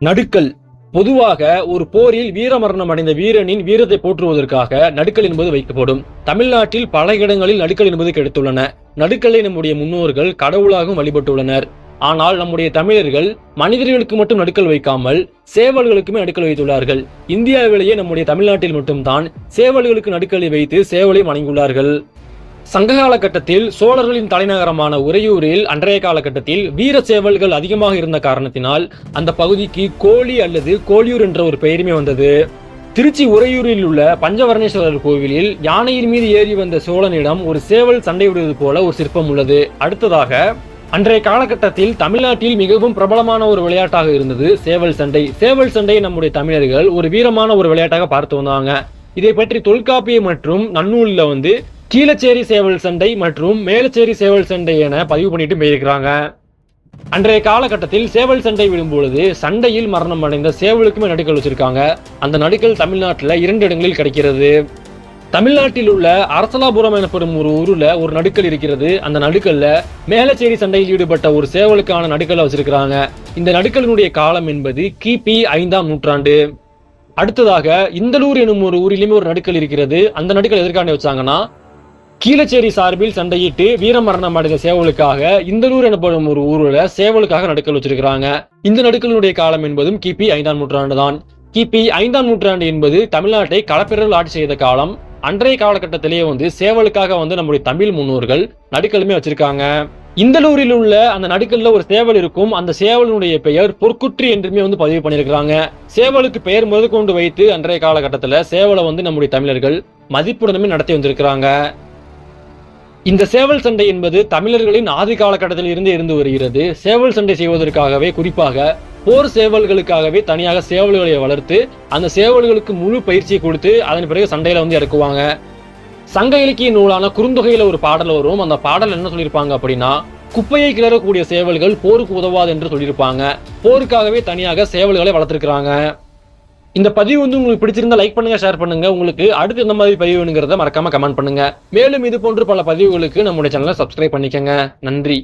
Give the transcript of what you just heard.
நடுக்கல். பொதுவாக ஒரு போரில் வீரமரணம் அடைந்த வீரனின் வீரத்தை போற்றுவதற்காக நடுக்கல் என்பது வைக்கப்படும். தமிழ்நாட்டில் பல இடங்களில் நடுக்கல் என்பது கிடைத்துள்ளன. நடுக்கல்லை நம்முடைய முன்னோர்கள் கடவுளாகவும் வழிபட்டுள்ளனர். ஆனால் நம்முடைய தமிழர்கள் மனிதர்களுக்கு மட்டும் நடுக்கல் வைக்காமல் சேவல்களுக்குமே நடுக்கல் வைத்துள்ளார்கள். இந்தியாவிலேயே நம்முடைய தமிழ்நாட்டில் மட்டும்தான் சேவல்களுக்கு நடுக்கலை வைத்து சேவலை வணங்கியுள்ளார்கள். சங்க காலகட்டத்தில் சோழர்களின் தலைநகரமான உறையூரில் அன்றைய காலகட்டத்தில் வீர சேவல்கள் அதிகமாக இருந்த காரணத்தினால் அந்த பகுதிக்கு கோழி அல்லது கோழியூர் என்ற ஒரு பெயருமே வந்தது. திருச்சி உறையூரில் உள்ள பஞ்சவர்ணேஸ்வரர் கோவிலில் யானையின் மீது ஏறி வந்த சோழனிடம் ஒரு சேவல் சண்டையிடுவது போல ஒரு சிற்பம் உள்ளது. அடுத்ததாக அன்றைய காலகட்டத்தில் தமிழ்நாட்டில் மிகவும் பிரபலமான ஒரு விளையாட்டாக இருந்தது சேவல் சண்டை. சேவல் சண்டையை நம்முடைய தமிழர்கள் ஒரு வீரமான ஒரு விளையாட்டாக பார்த்து வந்தாங்க. இதை பற்றி தொல்காப்பியம் மற்றும் நன்னூலில் வந்து கீழச்சேரி சேவல் சண்டை மற்றும் மேலச்சேரி சேவல் சண்டை என பதிவு பண்ணிட்டு போயிருக்கிறாங்க. அன்றைய காலகட்டத்தில் சேவல் சண்டை விடும்பொழுது சண்டையில் மரணம் அடைந்த சேவலுக்குமே நடுக்கல் வச்சிருக்காங்க. அந்த நடுக்கல் தமிழ்நாட்டில் இரண்டு இடங்களில் கிடைக்கிறது. தமிழ்நாட்டில் உள்ள அரசலாபுரம் எனப்படும் ஒரு ஊரில் ஒரு நடுக்கல் இருக்கிறது. அந்த நடுக்கல்ல மேலச்சேரி சண்டையில் ஈடுபட்ட ஒரு சேவலுக்கான நடுக்கலை வச்சிருக்கிறாங்க. இந்த நடுக்கலினுடைய காலம் என்பது கிபி ஐந்தாம் நூற்றாண்டு. அடுத்ததாக இந்தலூர் எனும் ஒரு ஊரிலுமே ஒரு நடுக்கல் இருக்கிறது. அந்த நடுக்கல் எதற்காண்டி வச்சாங்கன்னா கீழச்சேரி சார்பில் சண்டையிட்டு வீரமரணம் அடைந்த சேவலுக்காக இந்தலூர் எனப்படும் ஒரு ஊரில் சேவலுக்காக நடுக்கல் வச்சிருக்கிறாங்க. இந்த நடுக்கலினுடைய காலம் என்பதும் கிபி ஐந்தாம் நூற்றாண்டு தான் கிபி ஐந்தாம் நூற்றாண்டு என்பது தமிழ்நாட்டை களப்பிரர்கள் ஆட்சி செய்த காலம். அன்றைய காலகட்டத்திலேயே வந்து சேவலுக்காக வந்து நம்முடைய தமிழ் முன்னோர்கள் நடுக்கலுமே வச்சிருக்காங்க. இந்தலூரில் உள்ள அந்த நடுக்கல்ல ஒரு சேவல் இருக்கும். அந்த சேவலினுடைய பெயர் பொற்குற்றி என்றுமே வந்து பதிவு பண்ணியிருக்கிறாங்க. சேவலுக்கு பெயர் முதற்கொண்டு வைத்து அன்றைய காலகட்டத்தில் சேவலை வந்து நம்முடைய தமிழர்கள் மதிப்புடனுமே நடத்தி வந்திருக்கிறாங்க. இந்த சேவல் சண்டை என்பது தமிழர்களின் ஆதி காலகட்டத்தில் இருந்து இருந்து வருகிறது. சேவல் சண்டை செய்வதற்காகவே குறிப்பாக போர் சேவல்களுக்காகவே தனியாக சேவல்களை வளர்த்து அந்த சேவல்களுக்கு முழு பயிற்சியை கொடுத்து அதன் பிறகு சண்டையில வந்து இறக்குவாங்க. சங்க இலக்கிய நூலான குறுந்தொகையில ஒரு பாடல் வரும். அந்த பாடல் என்ன சொல்லியிருப்பாங்க அப்படின்னா குப்பையை கிளறக்கூடிய சேவல்கள் போருக்கு உதவாது என்று சொல்லியிருப்பாங்க. போருக்காகவே தனியாக சேவல்களை வளர்த்திருக்கிறாங்க. இந்த பதிவு வந்து உங்களுக்கு பிடிச்சிருந்தா லைக் பண்ணுங்க ஷேர் பண்ணுங்க. உங்களுக்கு அடுத்து இந்த மாதிரி பதிவு வேணுங்கிறத மறக்காம கமெண்ட் பண்ணுங்க. மேலும் இது போன்று பல பதிவுகளுக்கு நம்முடைய சேனலை சப்ஸ்கிரைப் பண்ணிக்கங்க. நன்றி.